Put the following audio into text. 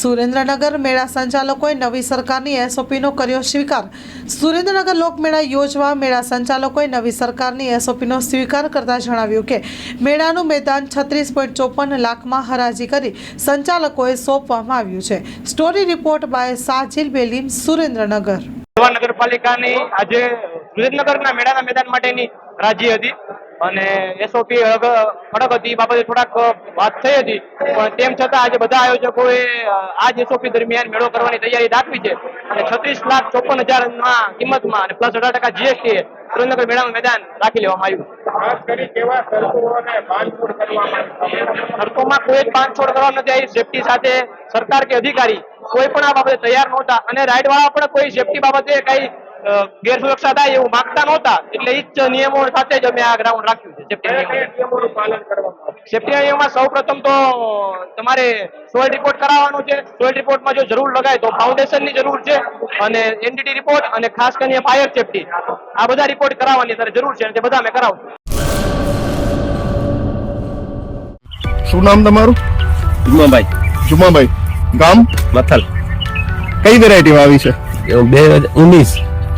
સુરેન્દ્રનગર મેળા સંચાલકોએ નવી સરકારની એસઓપીનો કર્યો સ્વીકાર. સુરેન્દ્રનગર લોકમેળા યોજવા મેળા સંચાલકોએ નવી સરકારની એસઓપીનો સ્વીકાર કરતા જણાવ્યું કે, મેળાનું મેદાન છત્રીસ પોઈન્ટ ચોપન લાખમાં હરાજી કરી સંચાલકોએ સોંપવામાં આવ્યું છે. Story report by Sajil Belim Surendranagar. નગરપાલિકાની આજે સુરેન્દ્રનગરના મેળાના મેદાન માટેની રાજી હતી. અને એસઓપી કડક હતી એ બાબતે થોડાક વાત થઈ હતી. પણ તેમ છતાં આજે બધા આયોજકોએ આ જ એસઓપી દરમિયાન મેળો કરવાની તૈયારી દાખવી છે. અને છત્રીસ લાખ ચોપન હજારમાં કિંમતમાં અને પ્લસ અઢાર ટકા જીએસટી સુરેન્દ્રનગર મેળાનું મેદાન રાખી લેવામાં આવ્યું? શરતોમાં કોઈ જ બાંધછોડ કરવા નથી આવી. સેફટી સાથે સરકાર કે અધિકારી કોઈ પણ આ બાબતે તૈયાર નહોતા. અને રાઈડ વાળા પણ કોઈ સેફટી બાબતે કઈ ગેરસુરક્ષા થાય એવું માંગતા નહોતા એટલે એ જ નિયમો સાથે જ અમે આ ગ્રાઉન્ડ રાખ્યું છે સેફટી નિયમોનું. પાલન કરવામાં નિયમમાં સૌ પ્રથમ તો તમારે સોઇલ રિપોર્ટ કરાવવાનો છે. સોઇલ રિપોર્ટમાં જો જરૂર લગાય તો ફાઉન્ડેશનની જરૂર છે અને એનડીટી રિપોર્ટ અને ખાસ કરીને ફાયર સેફ્ટી આ બધા રિપોર્ટ કરાવવાની અત્યારે જરૂર છે અને તે બધા અમે કરાવશું શું નામ તમારું? જુમાભાઈ. જુમાભાઈ. ગામ? મથલ. કઈ વેરાયટીમાં આવી છે? બે હજાર ઉન્નીસ.